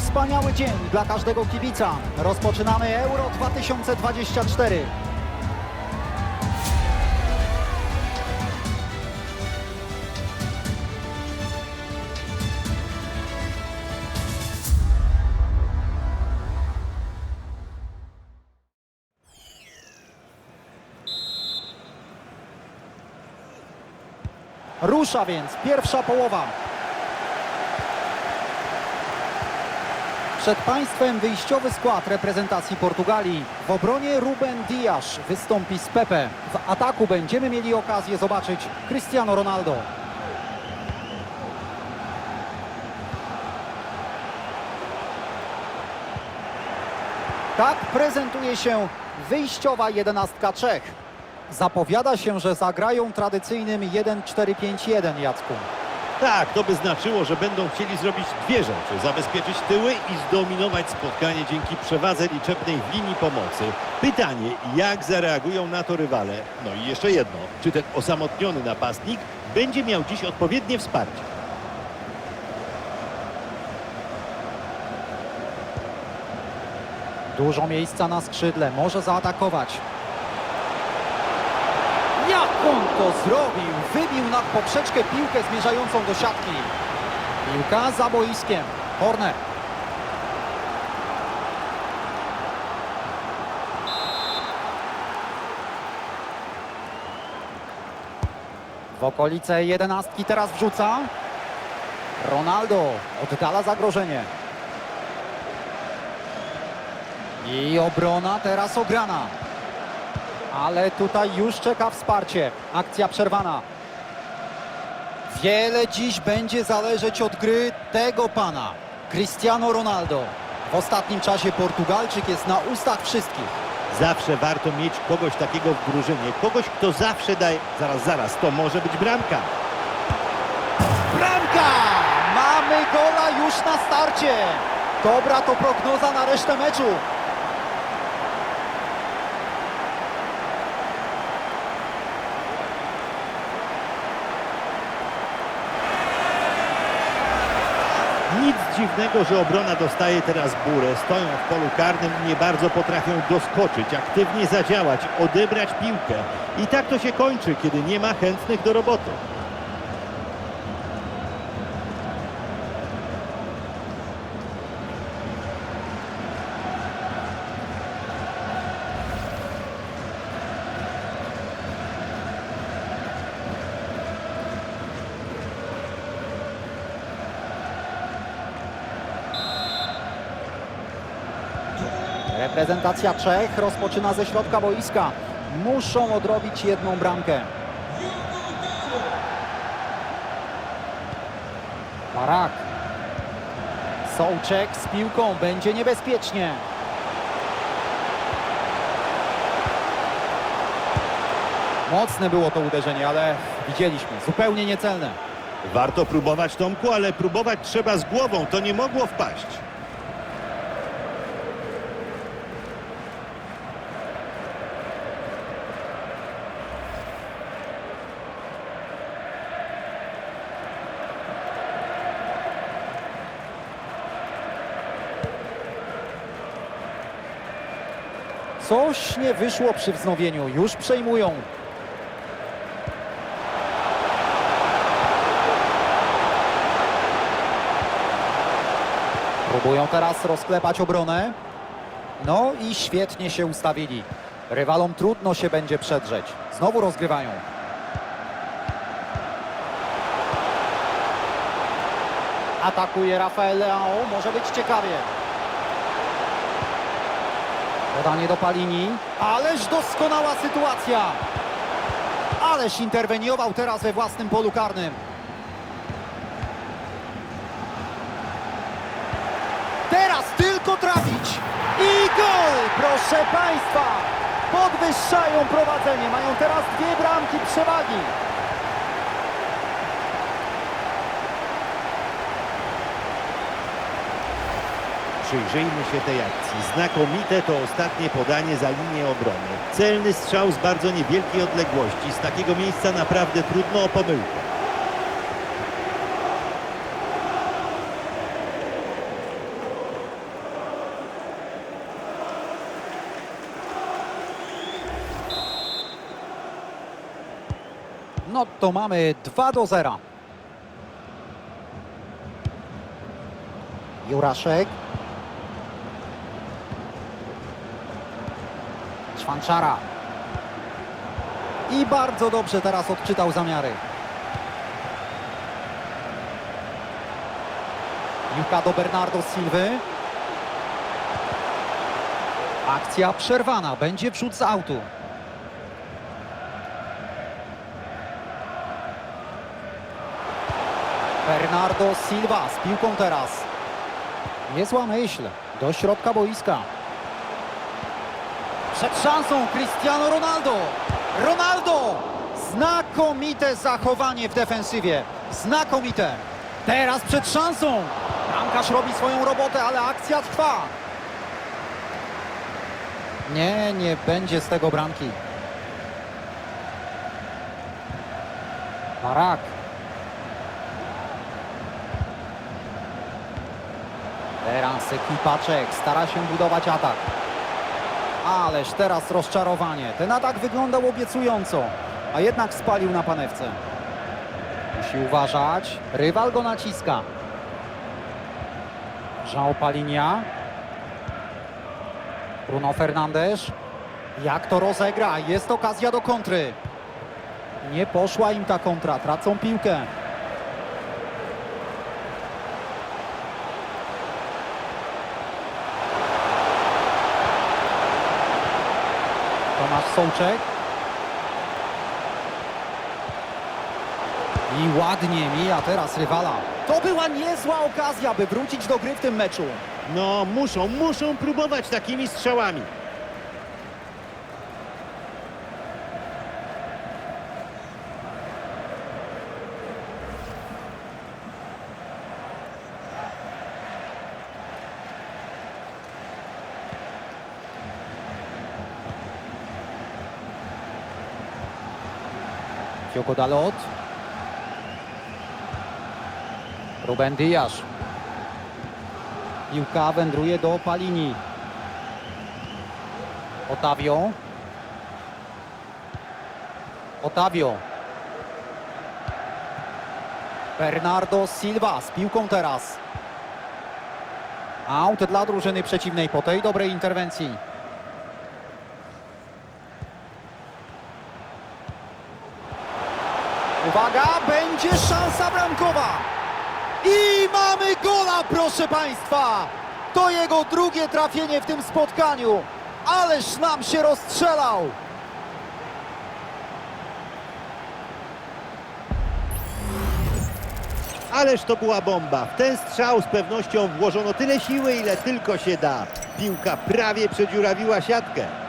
wspaniały dzień dla każdego kibica. Rozpoczynamy Euro 2024. Rusza więc pierwsza połowa. Przed Państwem wyjściowy skład reprezentacji Portugalii. W obronie Ruben Dias wystąpi z Pepe. W ataku będziemy mieli okazję zobaczyć Cristiano Ronaldo. Tak prezentuje się wyjściowa jedenastka Czech. Zapowiada się, że zagrają tradycyjnym 1-4-5-1 Jacku. Tak, to by znaczyło, że będą chcieli zrobić dwie rzeczy. Zabezpieczyć tyły i zdominować spotkanie dzięki przewadze liczebnej w linii pomocy. Pytanie, jak zareagują na to rywale? No i jeszcze jedno, czy ten osamotniony napastnik będzie miał dziś odpowiednie wsparcie? Dużo miejsca na skrzydle, może zaatakować. On to zrobił? Wybił nad poprzeczkę piłkę zmierzającą do siatki. Piłka za boiskiem. Horner. W okolice jedenastki teraz wrzuca. Ronaldo oddala zagrożenie. I obrona teraz ograna. Ale tutaj już czeka wsparcie. Akcja przerwana. Wiele dziś będzie zależeć od gry tego pana. Cristiano Ronaldo. W ostatnim czasie Portugalczyk jest na ustach wszystkich. Zawsze warto mieć kogoś takiego w drużynie. Kogoś, kto zawsze daje... Zaraz, zaraz, to może być bramka. Bramka! Mamy gola już na starcie. Dobra to prognoza na resztę meczu. Nic dziwnego, że obrona dostaje teraz burę. Stoją w polu karnym nie bardzo potrafią doskoczyć, aktywnie zadziałać, odebrać piłkę. I tak to się kończy, kiedy nie ma chętnych do roboty. Reprezentacja Czech rozpoczyna ze środka boiska. Muszą odrobić jedną bramkę. Barak. Sołczek z piłką. Będzie niebezpiecznie. Mocne było to uderzenie, ale widzieliśmy. Zupełnie niecelne. Warto próbować, Tomku, ale próbować trzeba z głową. To nie mogło wpaść. Coś nie wyszło przy wznowieniu. Już przejmują. Próbują teraz rozklepać obronę. No i świetnie się ustawili. Rywalom trudno się będzie przedrzeć. Znowu rozgrywają. Atakuje Rafael Leao. Może być ciekawie. Podanie do Palini. Ależ doskonała sytuacja. Ależ interweniował teraz we własnym polu karnym. Teraz tylko trafić. I gol! Proszę Państwa! Podwyższają prowadzenie. Mają teraz dwie bramki przewagi. Przyjrzyjmy się tej akcji. Znakomite to ostatnie podanie za linię obrony. Celny strzał z bardzo niewielkiej odległości. Z takiego miejsca naprawdę trudno o pomyłkę. No to mamy 2 do 0. Juraszek Szwanczara. I bardzo dobrze teraz odczytał zamiary. Piłka do Bernardo Silwy. Akcja przerwana. Będzie wrzut z autu. Bernardo Silva z piłką teraz. Niezła myśl. Do środka boiska. Przed szansą Cristiano Ronaldo. Ronaldo! Znakomite zachowanie w defensywie. Znakomite. Teraz przed szansą. Bramkarz robi swoją robotę, ale akcja trwa. Nie, nie będzie z tego bramki. Barak. Teraz ekipa Czech stara się budować atak. Ależ teraz rozczarowanie. Ten atak wyglądał obiecująco, a jednak spalił na panewce. Musi uważać. Rywal go naciska. Jean Palinia. Bruno Fernandes. Jak to rozegra? Jest okazja do kontry. Nie poszła im ta kontra. Tracą piłkę. Tomasz Sołczek. I ładnie mija teraz rywala. To była niezła okazja, by wrócić do gry w tym meczu. No muszą, muszą próbować takimi strzałami. Diogo Dalot. Ruben Dias. Piłka wędruje do Palini. Otavio. Otavio. Bernardo Silva z piłką teraz. Aut dla drużyny przeciwnej po tej dobrej interwencji. Uwaga, będzie szansa bramkowa. I mamy gola, proszę Państwa. To jego drugie trafienie w tym spotkaniu. Ależ nam się rozstrzelał. Ależ to była bomba. W ten strzał z pewnością włożono tyle siły, ile tylko się da. Piłka prawie przedziurawiła siatkę.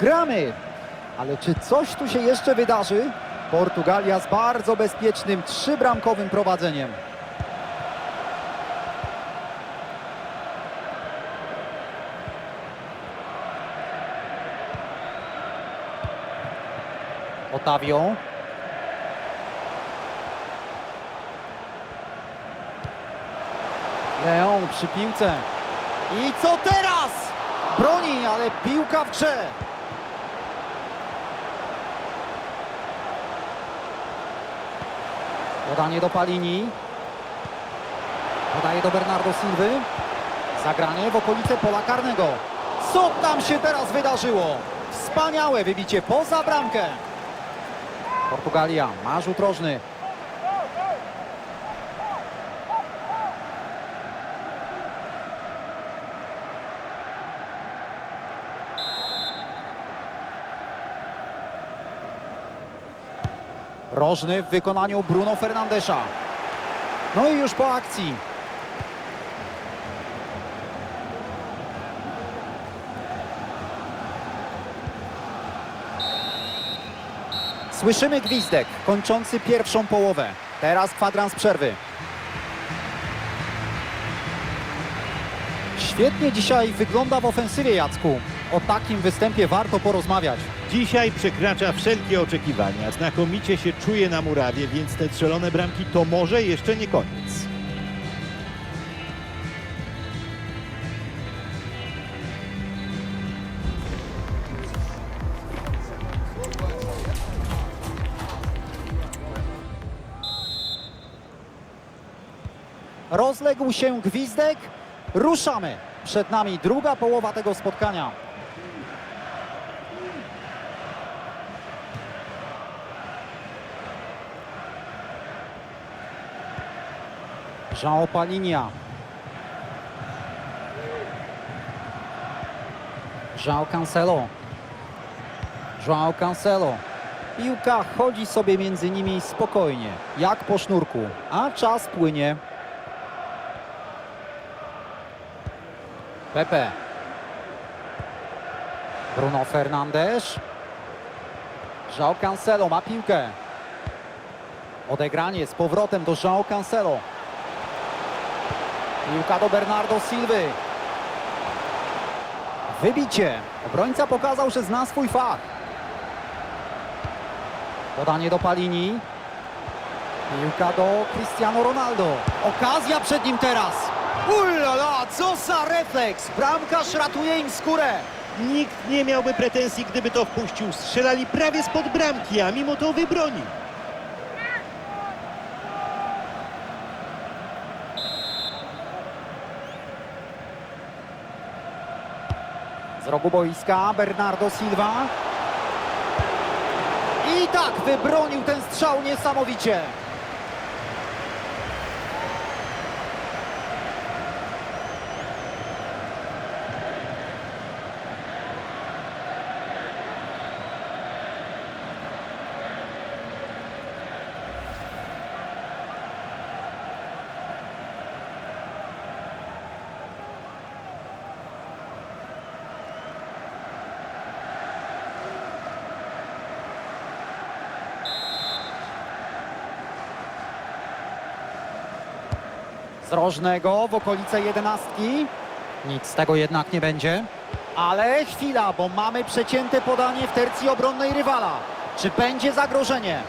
Gramy. Ale czy coś tu się jeszcze wydarzy? Portugalia z bardzo bezpiecznym trzybramkowym prowadzeniem. Otavio. Leon przy piłce. I co teraz? Broni, ale piłka w grze. Podanie do Palini. Podaje do Bernardo Silwy. Zagranie w okolice pola karnego. Co tam się teraz wydarzyło? Wspaniałe wybicie poza bramkę. Portugalia ma rzut rożny. Rożny w wykonaniu Bruno Fernandesza. No i już po akcji. Słyszymy gwizdek kończący pierwszą połowę. Teraz kwadrans przerwy. Świetnie dzisiaj wygląda w ofensywie Jacku o takim występie warto porozmawiać. Dzisiaj przekracza wszelkie oczekiwania. Znakomicie się czuje na murawie, więc te strzelone bramki to może jeszcze nie koniec. Rozległ się gwizdek. Ruszamy. Przed nami druga połowa tego spotkania. João Palinia. João Cancelo. João Cancelo. Piłka chodzi sobie między nimi spokojnie, jak po sznurku, a czas płynie. Pepe. Bruno Fernandes. João Cancelo ma piłkę. Odegranie z powrotem do João Cancelo. Piłka do Bernardo Silwy. Wybicie. Obrońca pokazał, że zna swój fach. Podanie do Palini. Piłka do Cristiano Ronaldo. Okazja przed nim teraz. Ulala, co za refleks! Bramkarz ratuje im skórę. Nikt nie miałby pretensji, gdyby to wpuścił. Strzelali prawie spod bramki, a mimo to wybronił. Rogu boiska Bernardo Silva. I tak wybronił ten strzał niesamowicie. Z rożnego w okolice jedenastki. Nic z tego jednak nie będzie. Ale chwila, bo mamy przecięte podanie w tercji obronnej rywala. Czy będzie zagrożenie?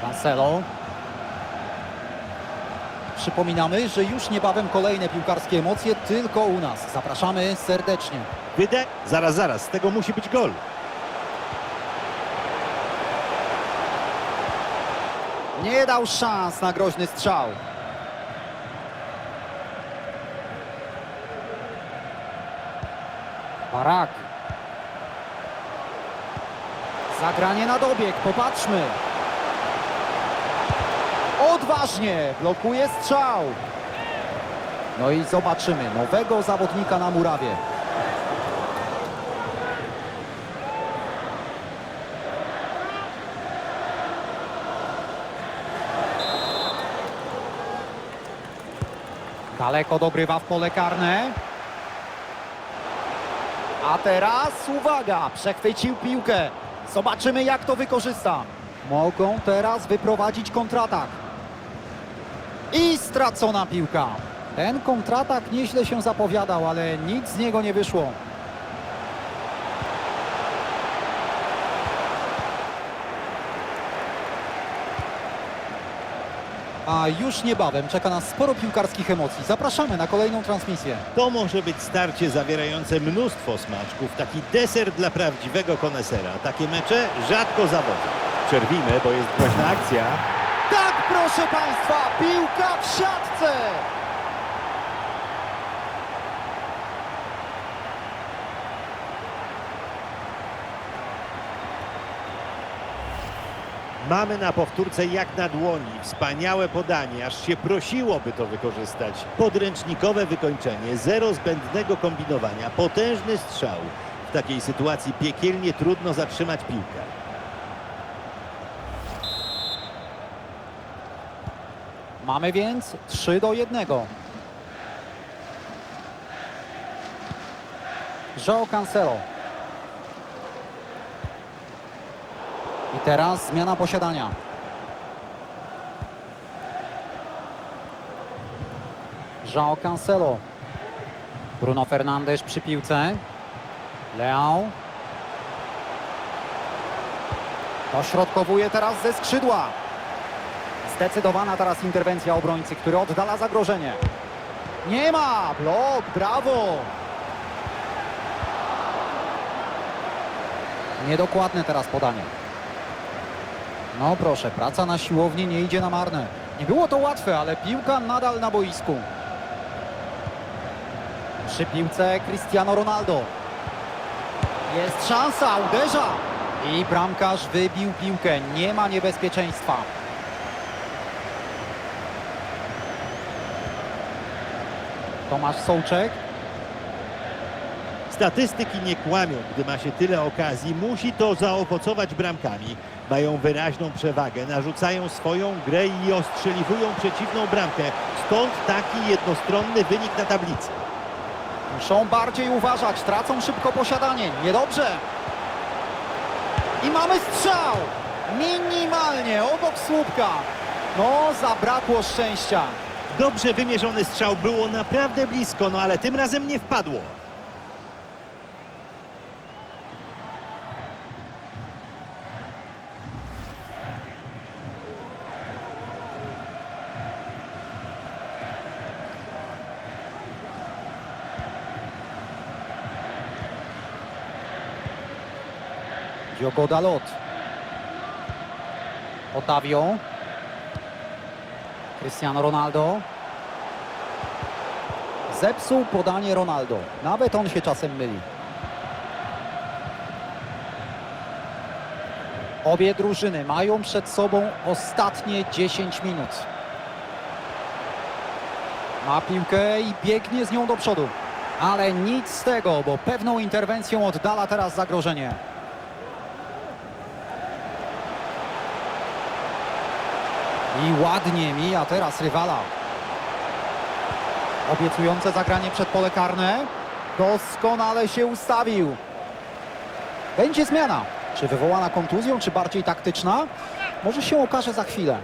Cancelo. Przypominamy, że już niebawem kolejne piłkarskie emocje tylko u nas. Zapraszamy serdecznie. Wyda... Zaraz, zaraz, z tego musi być gol. Nie dał szans na groźny strzał. Barak. Zagranie na dobieg, popatrzmy. Odważnie blokuje strzał. No i zobaczymy nowego zawodnika na murawie. Daleko dogrywa w pole karne. A teraz uwaga, przechwycił piłkę. Zobaczymy jak to wykorzysta. Mogą teraz wyprowadzić kontratak. I stracona piłka. Ten kontratak nieźle się zapowiadał, ale nic z niego nie wyszło. A już niebawem czeka nas sporo piłkarskich emocji. Zapraszamy na kolejną transmisję. To może być starcie zawierające mnóstwo smaczków, taki deser dla prawdziwego konesera. Takie mecze rzadko zawodzą. Przerwijmy, bo jest groźna akcja. Tak, proszę Państwa, piłka w siatce! Mamy na powtórce jak na dłoni. Wspaniałe podanie, aż się prosiło, by to wykorzystać. Podręcznikowe wykończenie, zero zbędnego kombinowania, potężny strzał. W takiej sytuacji piekielnie trudno zatrzymać piłkę. Mamy więc 3 do 1. João Cancelo. Teraz zmiana posiadania. João Cancelo. Bruno Fernandes przy piłce. Leão. Dośrodkowuje teraz ze skrzydła. Zdecydowana teraz interwencja obrońcy, który oddala zagrożenie. Nie ma! Blok, brawo! Niedokładne teraz podanie. No proszę, praca na siłowni nie idzie na marne. Nie było to łatwe, ale piłka nadal na boisku. Przy piłce Cristiano Ronaldo. Jest szansa, uderza. I bramkarz wybił piłkę. Nie ma niebezpieczeństwa. Tomasz Sołczek. Statystyki nie kłamią, gdy ma się tyle okazji, musi to zaowocować bramkami. Mają wyraźną przewagę, narzucają swoją grę i ostrzeliwują przeciwną bramkę. Stąd taki jednostronny wynik na tablicy. Muszą bardziej uważać, tracą szybko posiadanie. Niedobrze. I mamy strzał! Minimalnie, obok słupka. No, zabrakło szczęścia. Dobrze wymierzony strzał, było naprawdę blisko, no ale tym razem nie wpadło. Diogo Dalot. Otavio. Cristiano Ronaldo. Zepsuł podanie Ronaldo. Nawet on się czasem myli. Obie drużyny mają przed sobą ostatnie 10 minut. Ma piłkę i biegnie z nią do przodu. Ale nic z tego, bo pewną interwencją oddala teraz zagrożenie. I ładnie mija teraz rywala. Obiecujące zagranie przed pole karne. Doskonale się ustawił. Będzie zmiana. Czy wywołana kontuzją, czy bardziej taktyczna? Może się okaże za chwilę.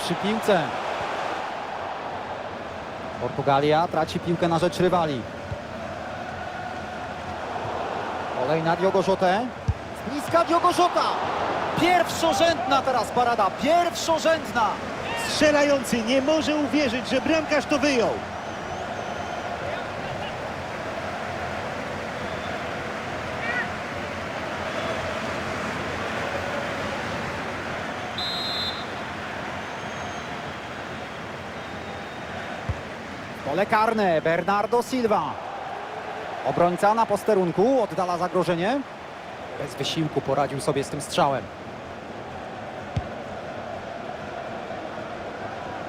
Przy piłce. Portugalia traci piłkę na rzecz rywali. Kolej na Diogo Jotę. Z bliska Diogo Jota. Pierwszorzędna teraz parada. Pierwszorzędna. Strzelający nie może uwierzyć, że bramkarz to wyjął. Pole karne. Bernardo Silva. Obrońca na posterunku. Oddala zagrożenie. Bez wysiłku poradził sobie z tym strzałem.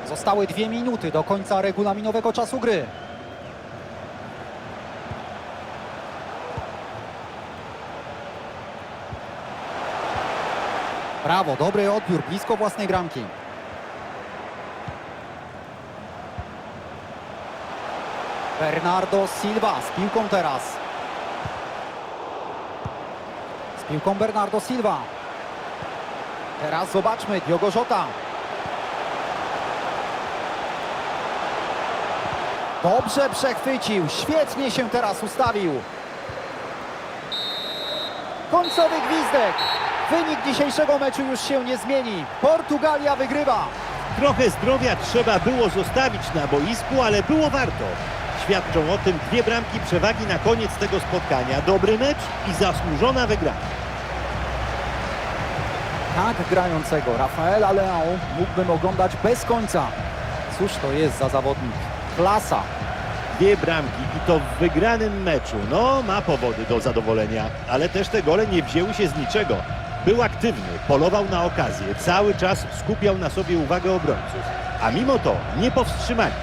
Zostały dwie minuty do końca regulaminowego czasu gry. Brawo, dobry odbiór, blisko własnej bramki. Bernardo Silva z piłką teraz. Z piłką Bernardo Silva. Teraz zobaczmy, Diogo Jota. Dobrze przechwycił, świetnie się teraz ustawił. Końcowy gwizdek. Wynik dzisiejszego meczu już się nie zmieni. Portugalia wygrywa. Trochę zdrowia trzeba było zostawić na boisku, ale było warto. Świadczą o tym dwie bramki przewagi na koniec tego spotkania. Dobry mecz i zasłużona wygrana. Tak grającego Rafaela Leao mógłbym oglądać bez końca. Cóż to jest za zawodnik? Klasa. Dwie bramki i to w wygranym meczu. No, ma powody do zadowolenia, ale też te gole nie wzięły się z niczego. Był aktywny, polował na okazję, cały czas skupiał na sobie uwagę obrońców, a mimo to nie powstrzymali.